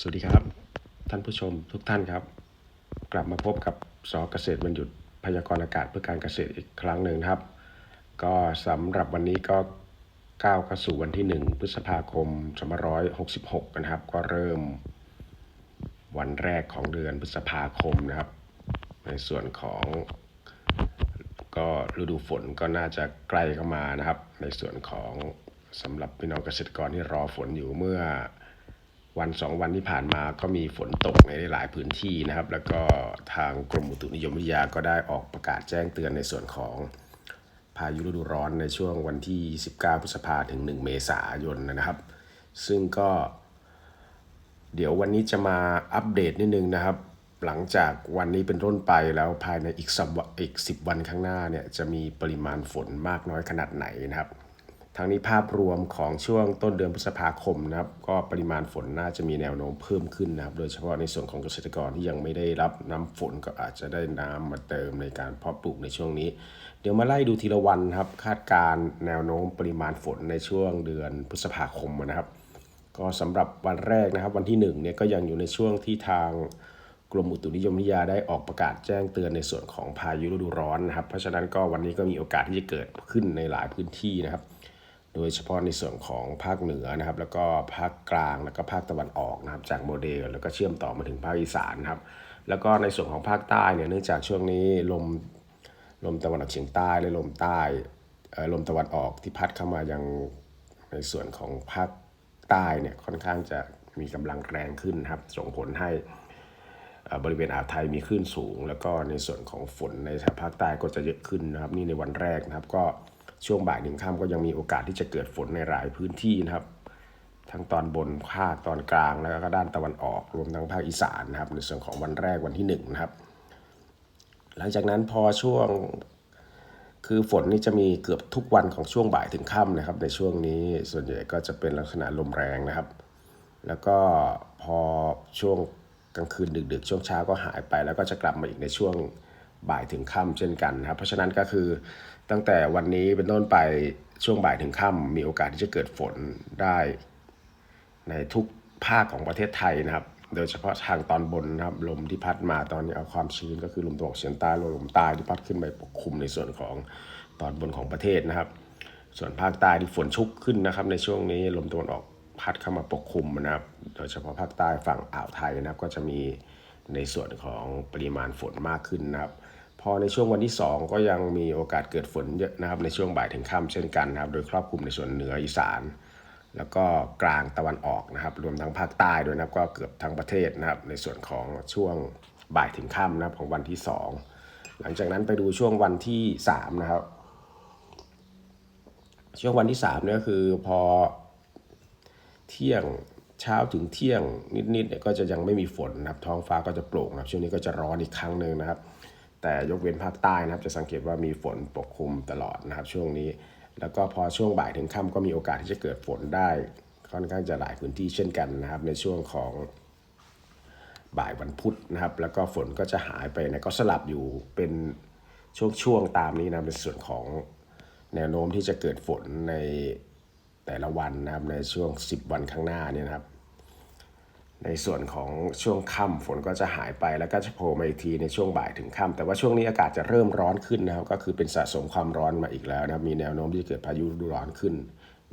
สวัสดีครับ ท่านผู้ชมทุกท่านครับ กลับมาพบกับสอเกษตรบรรยุทธ์พยากรณ์อากาศเพื่อการเกษตรอีกครั้งหนึ่งครับ ก็สำหรับวันนี้ก็ก้าวเข้าสู่วันที่ 1 พฤษภาคม2566 นะครับ ก็เริ่ม วันแรกของเดือนพฤษภาคมนะครับ ในส่วนของก็ฤดูฝนก็น่าจะใกล้เข้ามานะครับ ในส่วนของสำหรับพี่น้องเกษตรกรที่รอฝนอยู่เมื่อ วันสองวันที่ผ่านมาก็มีฝนตกในหลายพื้นที่นะครับ แล้วก็ทางกรมอุตุนิยมวิทยาก็ได้ออกประกาศแจ้งเตือนในส่วนของพายุฤดูร้อนในช่วงวันที่ 19 พฤษภาถึง 1 เมษายนนะครับ ซึ่งก็ เดี๋ยววันนี้จะมาอัปเดตนิดนึงนะครับ หลังจากวันนี้เป็นต้นไปแล้วภายในอีกสัปอีก 10 วันข้างหน้าเนี่ยจะมีปริมาณฝนมากน้อยขนาดไหนนะครับ ทั้งนี้ภาพรวมของช่วงต้นเดือนพฤษภาคมนะครับ ก็ปริมาณฝนน่าจะมีแนวโน้มเพิ่มขึ้นนะครับ โดยเฉพาะในส่วนของเกษตรกรที่ยังไม่ได้รับน้ำฝนก็อาจจะได้น้ำมาเติมในการเพาะปลูกในช่วงนี้ เดี๋ยวมาไล่ดูทีละวันครับ คาดการแนวโน้มปริมาณฝนในช่วงเดือนพฤษภาคมนะครับ ก็สำหรับวันแรกนะครับ วันที่1เนี่ยก็ยังอยู่ในช่วงที่ทางกรมอุตุนิยมวิทยาได้ออกประกาศแจ้งเตือนในส่วนของพายุฤดูร้อนนะครับ เพราะฉะนั้นก็วันนี้ก็มีโอกาสที่จะเกิดขึ้นในหลายพื้นที่นะครับ โดยเฉพาะในส่วนของภาคเหนือนะครับ แล้วก็ภาคกลางแล้วก็ภาคตะวันออกนะครับ จากโมเดลแล้วก็เชื่อมต่อมาถึงภาคอีสานนะครับ แล้วก็ในส่วนของภาคใต้เนี่ยเนื่องจากช่วงนี้ลมลมตะวันออกเฉียงใต้และลมใต้ลมตะวันออกที่พัดเข้ามายังในส่วนของภาคใต้เนี่ยค่อนข้างจะมีกำลังแรงขึ้นครับส่งผลให้บริเวณอ่าวไทยมีคลื่นสูง แล้วก็ในส่วนของฝนในภาคใต้ก็จะเยอะขึ้นนะครับ นี่ในวันแรกนะครับก็ ช่วงบ่ายหนึ่งค่ำก็ยังมีโอกาสที่จะเกิดฝนในหลายพื้นที่นะครับ ทั้งตอนบนภาคตอนกลางแล้วก็ด้านตะวันออกรวมทั้งภาคอีสานนะครับ ในส่วนของวันแรกวันที่หนึ่งนะครับ หลังจากนั้นพอช่วงคือฝนนี่จะมีเกือบทุกวันของช่วงบ่ายถึงค่ำนะครับ ในช่วงนี้ส่วนใหญ่ก็จะเป็นลักษณะลมแรงนะครับ แล้วก็พอช่วงกลางคืนดึกๆ ช่วงเช้าก็หายไป แล้วก็จะกลับมาอีกในช่วง บ่ายถึงค่ำเช่นกันนะครับ เพราะฉะนั้นก็คือตั้งแต่วันนี้เป็นต้นไปช่วงบ่ายถึงค่ำมีโอกาสที่จะเกิดฝนได้ในทุกภาคของประเทศไทยนะครับ โดยเฉพาะทางตอนบนนะครับ ลมที่พัดมาตอนนี้เอาความชื้นก็คือลมตะวันออกเฉียงใต้ลมใต้ที่พัดขึ้นไปปกคลุมในส่วนของตอนบนของประเทศนะครับ ส่วนภาคใต้ที่ฝนชุกขึ้นนะครับ ในช่วงนี้ลมตะวันออกพัดเข้ามาปกคลุมนะครับ โดยเฉพาะภาคใต้ฝั่งอ่าวไทยนะครับ ก็จะมีในส่วนของปริมาณฝนมากขึ้นนะครับ พอในช่วงวันที่ 2 ก็ยังมีโอกาสเกิดฝนเยอะนะครับในช่วงบ่ายถึงค่ำเช่นกันนะครับ โดยครอบคลุมในส่วนเหนืออีสาน แล้วก็กลางตะวันออกนะครับ รวมทั้งภาคใต้ด้วยนะครับก็เกือบทั้งประเทศนะครับ ในส่วนของช่วงบ่ายถึงค่ำนะครับของวันที่ 2 หลังจากนั้นไปดูช่วงวันที่3นะครับ ช่วงวันที่3เนี่ยก็คือพอเที่ยงเช้าถึงเที่ยงนิดๆเนี่ยก็จะยังไม่มีฝนนะครับท้องฟ้าก็จะโปร่งนะครับช่วงนี้ก็จะร้อนอีกครั้งหนึ่งนะครับ แต่ยกเว้นภาคใต้นะครับ จะสังเกตว่ามีฝนปกคลุมตลอดนะครับ ช่วงนี้ แล้วก็พอช่วงบ่ายถึงค่ำก็มีโอกาสที่จะเกิดฝนได้ ค่อนข้างจะหลายพื้นที่เช่นกันนะครับ ในช่วงของบ่ายวันพุธนะครับ แล้วก็ฝนก็จะหายไปนะก็สลับอยู่เป็นช่วงๆตามนี้นะในส่วนของแนวโน้มที่จะเกิดฝนในแต่ละวันนะครับในช่วง 10 วันข้างหน้าเนี่ยนะครับ ในส่วนของช่วงค่ำฝนก็จะหายไปแล้วก็จะโผล่มาอีกทีในช่วงบ่ายถึงค่ำแต่ว่าช่วงนี้อากาศจะเริ่มร้อนขึ้นนะครับก็คือเป็นสะสมความร้อนมาอีกแล้วนะมีแนวโน้มที่จะเกิดพายุฤดูร้อนขึ้น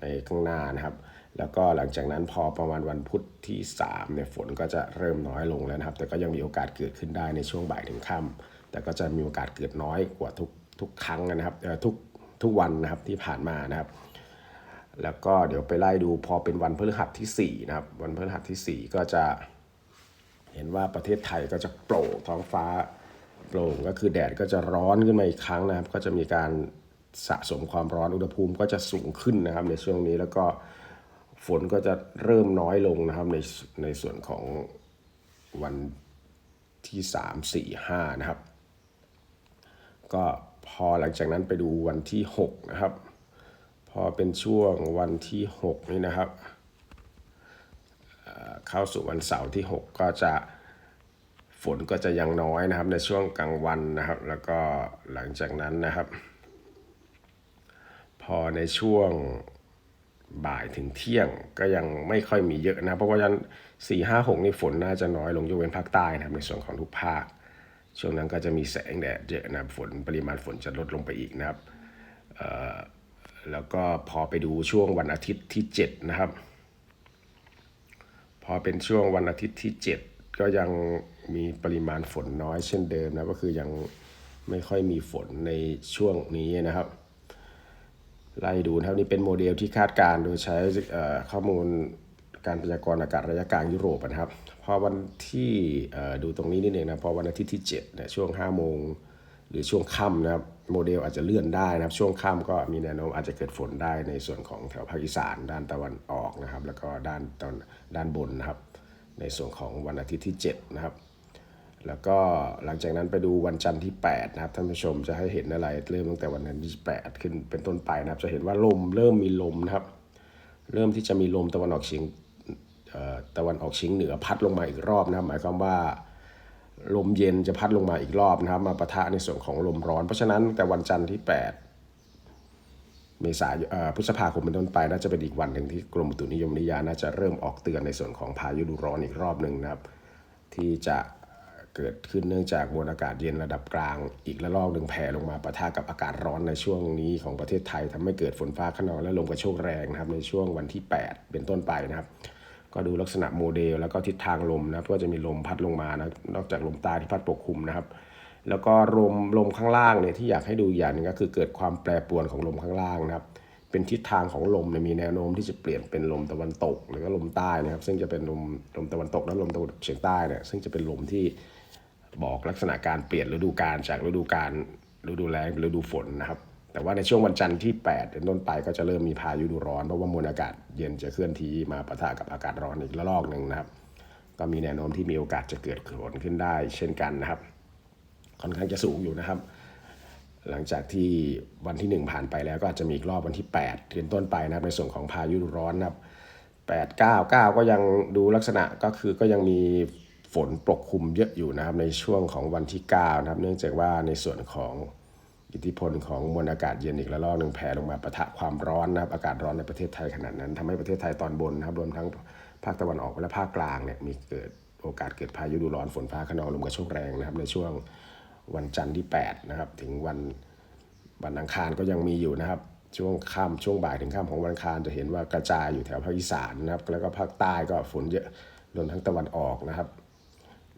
ในข้างหน้านะครับ แล้วก็หลังจากนั้นพอประมาณวันพุธที่3เนี่ยฝนก็จะเริ่มน้อยลงแล้วนะครับ แต่ก็ยังมีโอกาสเกิดขึ้นได้ในช่วงบ่ายถึงค่ำแต่ก็จะมีโอกาสเกิดน้อยกว่าทุกทุกครั้งนะครับทุกทุกวันนะครับที่ผ่านมานะครับ แล้วก็เดี๋ยวไปไล่ดูพอเป็นวันพฤหัสที่4นะครับ วันพฤหัสที่ 4 ก็จะ เห็นว่าประเทศไทยก็จะโปร่งท้องฟ้าโปร่งก็คือแดดก็จะร้อนขึ้นมาอีกครั้งนะครับ ก็จะมีการสะสมความร้อนอุณหภูมิก็จะสูงขึ้นนะครับ ในช่วงนี้แล้วก็ฝนก็จะเริ่มน้อยลงนะครับในในส่วนของวันที่3 4 5นะครับ ก็พอหลังจากนั้นไปดูวันที่ 6 นะครับ พอเป็นช่วงวันที่ 6 นี่นะครับ เข้าสู่วันเสาร์ที่ 6 ก็จะฝนก็จะยังน้อยนะครับในช่วงกลางวันนะครับ แล้วก็หลังจากนั้นนะครับ พอในช่วงบ่ายถึงเที่ยงก็ยังไม่ค่อยมีเยอะนะ เพราะว่ายันสี่ห้าหกนี่ฝนน่าจะน้อยลงยกเว้นภาคใต้นะครับ ในส่วนของทุกภาค ช่วงนั้นก็จะมีแสงแดดเยอะนะฝนปริมาณฝนจะลดลงไปอีกนะครับ แล้วก็พอไปดูช่วงวันอาทิตย์ที่ 7 นะครับ พอเป็นช่วงวันอาทิตย์ที่ 7 ก็ยังมีปริมาณฝนน้อยเช่นเดิมนะก็คือยังไม่ค่อยมีฝนในช่วงนี้นะครับไล่ดูนะครับนี่เป็นโมเดลที่คาดการโดยใช้ข้อมูลการพยากรณ์อากาศระยะกลางยุโรปนะครับพอวันที่ดูตรงนี้นิดหนึ่งนะพอวันอาทิตย์ที่7เนี่ยช่วง5โมงหรือช่วงค่ำนะครับ โมเดลอาจจะเลื่อนได้นะครับ ช่วงค่ำก็มีแนวโน้มอาจจะเกิดฝนได้ในส่วนของแถวภาคอีสานด้านตะวันออกนะครับ แล้วก็ด้านตอนด้านบนนะครับ ในส่วนของวันอาทิตย์ที่ 7 นะครับ แล้วก็หลังจากนั้นไปดูวันจันทร์ที่ 8 นะครับท่านผู้ชมจะให้เห็นอะไรเริ่มตั้งแต่วันนั้นที่8ขึ้นเป็นต้นไปนะครับ จะเห็นว่าลมเริ่มมีลมนะครับ เริ่มที่จะมีลมตะวันออกเฉียงตะวันออกเฉียงเหนือพัดลงมาอีกรอบนะครับ หมายความว่า ลมเย็นจะพัดลงมาอีกรอบนะครับ มาปะทะในส่วนของลมร้อน เพราะฉะนั้นแต่วันจันทร์ที่ 8 เมษายนพฤษภาคมเป็นต้นไปน่าจะเป็นอีกวันหนึ่งที่กรมอุตุนิยมวิทยาน่าจะเริ่มออกเตือนในส่วนของพายุฤดูร้อนอีกรอบหนึ่งนะครับ ที่จะเกิดขึ้นเนื่องจากมวลอากาศเย็นระดับกลาง อีกระลอกหนึ่งแผ่ลงมาปะทะกับอากาศร้อนในช่วงนี้ของประเทศไทยทำให้เกิดฝนฟ้าขนองและลมกระโชกแรงนะครับในช่วงวันที่ 8 เป็นต้นไปนะครับ ก็ดูลักษณะโมเดล แล้วก็ทิศทางลมนะครับก็จะมีลมพัดลงมานะนอกจากลมใต้ที่พัดปกคลุมนะครับ แล้วก็ลมลมข้างล่างเนี่ยที่อยากให้ดูอย่างหนึงก็คือเกิดความแปรปรวนของลมข้างล่างนะครับ เป็นทิศทางของลมเนี่ยมีแนวโน้มที่จะเปลี่ยนเป็นลมตะวันตก หรือว่าลมใต้นะครับ ซึ่งจะเป็นลมลมตะวันตกและลมตะวันเฉียงใต้เนี่ยซึ่งจะเป็นลมที่บอกลักษณะการเปลี่ยนฤดูกาลจากฤดูกาลฤดูแล้งฤดูฝนนะครับ แต่ว่าในช่วงวันจันทร์ที่ 8 เป็นต้นไปก็จะเริ่มมีพายุดูร้อนเพราะว่ามวลอากาศเย็นจะเคลื่อนที่มาปะทะกับอากาศร้อนอีกระลอกหนึ่งนะครับ ก็มีแนวโน้มที่มีโอกาสจะเกิดฝนขึ้นได้ เช่นกันนะครับ ค่อนข้างจะสูงอยู่นะครับ หลังจากที่วันที่ 1 ผ่านไปแล้วก็อาจจะมีอีกรอบวันที่8เป็นต้นไปนะครับในส่วนของพายุดูร้อนนะครับ8 9 9 ก็ยังดูลักษณะก็คือก็ยังมีฝนปกคลุมเยอะอยู่นะครับในช่วงของวันที่9นะครับ เนื่องจากว่าในส่วนของ อิทธิพลของมวลอากาศเย็นอีกระลอกหนึ่งแผ่ลงมาปะทะความร้อนนะครับอากาศร้อนในประเทศไทยขนาดนั้นทำให้ประเทศไทยตอนบนนะครับรวมทั้งภาคตะวันออกและภาคกลางเนี่ยมีเกิดโอกาสเกิดพายุดูร้อนฝนฟ้าขนองลมกระโชกแรงนะครับในช่วงวันจันทร์ที่8นะครับถึงวันวันอังคารก็ยังมีอยู่นะครับช่วงค่ำช่วงบ่ายถึงค่ำของวันอังคารจะเห็นว่ากระจายอยู่แถวภาคอีสานนะครับแล้วก็ภาคใต้ก็ฝนเยอะรวมทั้งตะวันออกนะครับ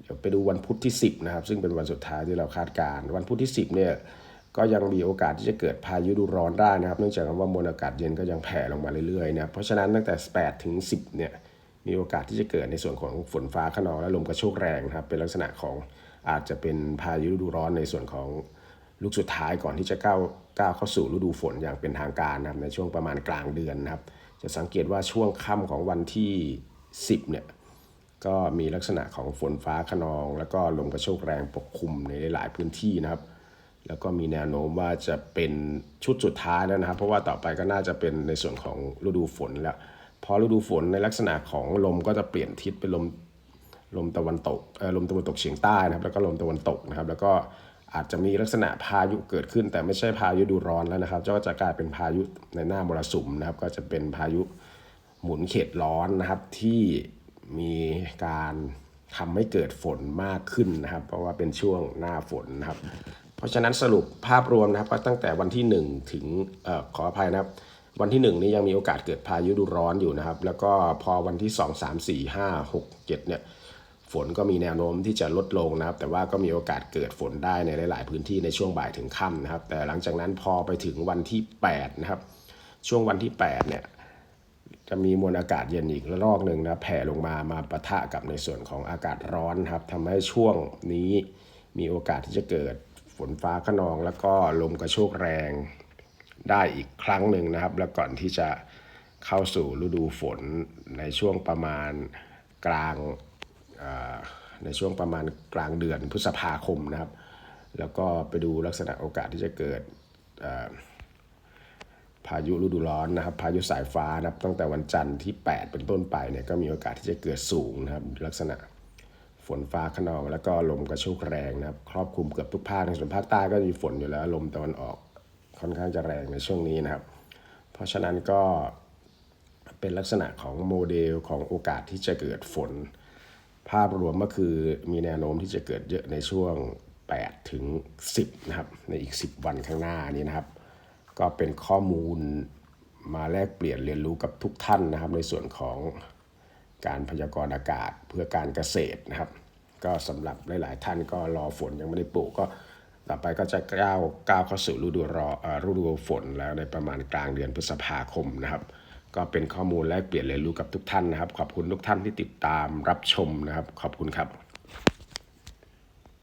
เดี๋ยวไปดูวันพุธที่ 10นะครับซึ่งเป็นวันสุดท้ายที่เราคาดการณ์วันพุธที่ 10เนี่ย ก็ยังมีโอกาสที่จะเกิดพายุฤดูร้อนได้นะครับ เนื่องจากว่ามวลอากาศเย็นก็ยังแผ่ลงมาเรื่อยๆนะเพราะฉะนั้นตั้งแต่ 8 ถึง 10 เนี่ยมีโอกาสที่จะเกิดในส่วนของฝนฟ้าขนองและลมกระโชกแรงนะครับ เป็นลักษณะของอาจจะเป็นพายุฤดูร้อนในส่วนของลูกสุดท้ายก่อนที่จะก้าวก้าวเข้าสู่ฤดูฝนอย่างเป็นทางการนะครับในช่วงประมาณกลางเดือนนะครับ จะสังเกตว่าช่วงค่ำของวันที่ 10 เนี่ยก็มีลักษณะของฝนฟ้าขนอง แล้วก็ลมกระโชกแรงปกคลุมในหลายพื้นที่นะครับ แล้วก็มีแนวโน้มว่าจะเป็นชุดสุดท้ายแล้วนะครับ เพราะว่าต่อไปก็น่าจะเป็นในส่วนของฤดูฝนแล้วพอฤดูฝนในลักษณะของลมก็จะเปลี่ยนทิศเป็นลมลมตะวันตกเอ่อลมตะวันตกเฉียงใต้นะครับแล้วก็ลมตะวันตกนะครับ แล้วก็อาจจะมีลักษณะพายุเกิดขึ้น แต่ไม่ใช่พายุดูร้อนแล้วนะครับก็จะกลายเป็นพายุในหน้ามรสุมนะครับ ก็จะเป็นพายุหมุนเขตร้อนนะครับที่มีการทำให้เกิดฝนมากขึ้นนะครับ เพราะว่าเป็นช่วงหน้าฝนนะครับ เพราะฉะนั้นสรุปภาพรวมนะครับตั้งแต่วันที่ 1 ถึงออขออภัยนะครับ วันที่ 1 นี้ยังมีโอกาสเกิดพายุดูร้อนอยู่นะครับ แล้วก็พอวันที่ 2 3 4 5 6 7เนี่ยฝนก็มีแนวโน้มที่จะลดลงนะครับ แต่ว่าก็มีโอกาสเกิดฝนได้ในหลาย ๆ พื้นที่ในช่วงบ่ายถึงค่ำนะครับ แต่หลังจากนั้นพอไปถึงวันที่8นะครับช่วงวันที่8เนี่ยจะมีมวลอากาศเย็นอีกระลอกหนึ่งนะแผ่ลงมามาปะทะกับในส่วนของอากาศร้อนครับทำให้ช่วงนี้มีโอกาสที่จะเกิด นฟ้าขนองแล้วก็ลมกระโชกแรงได้อีกครั้งหนึ่งนะครับ แล้วก่อนที่จะเข้าสู่ฤดูฝนในช่วงประมาณกลางในช่วงประมาณกลางเดือนพฤษภาคมนะครับ แล้วก็ไปดูลักษณะโอกาสที่จะเกิดพายุฤดูร้อนนะครับ พายุสายฟ้านะครับตั้งแต่วันจันทร์ที่ 8 เป็นต้นไปเนี่ยก็มีโอกาสที่จะเกิดสูงนะครับลักษณะ ฝนฟ้าขนอง แล้วก็ลมกระโชกแรงนะครับ ครอบคลุมเกือบทุกภาคในส่วนภาคใต้ก็มีฝนอยู่แล้ว ลมตะวันออกค่อนข้างจะแรงในช่วงนี้นะครับ เพราะฉะนั้นก็เป็นลักษณะของโมเดลของโอกาสที่จะเกิดฝน ภาพรวมก็คือมีแนวโน้มที่จะเกิดเยอะในช่วง 8 ถึง 10 นะครับ ในอีก 10 วันข้างหน้านี้นะครับ ก็เป็นข้อมูลมาแลกเปลี่ยนเรียนรู้กับทุกท่านนะครับ ในส่วนของ การพยากรณ์อากาศเพื่อการเกษตรนะครับ ก็สำหรับหลาย ๆ ท่านก็รอฝนยังไม่ได้ปลูกก็ต่อไปก็จะก้าวก้าวเข้าสู่ฤดูรอเอ่อฤดูฝนแล้วในประมาณกลางเดือนพฤษภาคมนะครับ ก็เป็นข้อมูลแลกเปลี่ยนเรียนรู้กับทุกท่านนะครับ ขอบคุณทุกท่านที่ติดตามรับชมนะครับ ขอบคุณครับ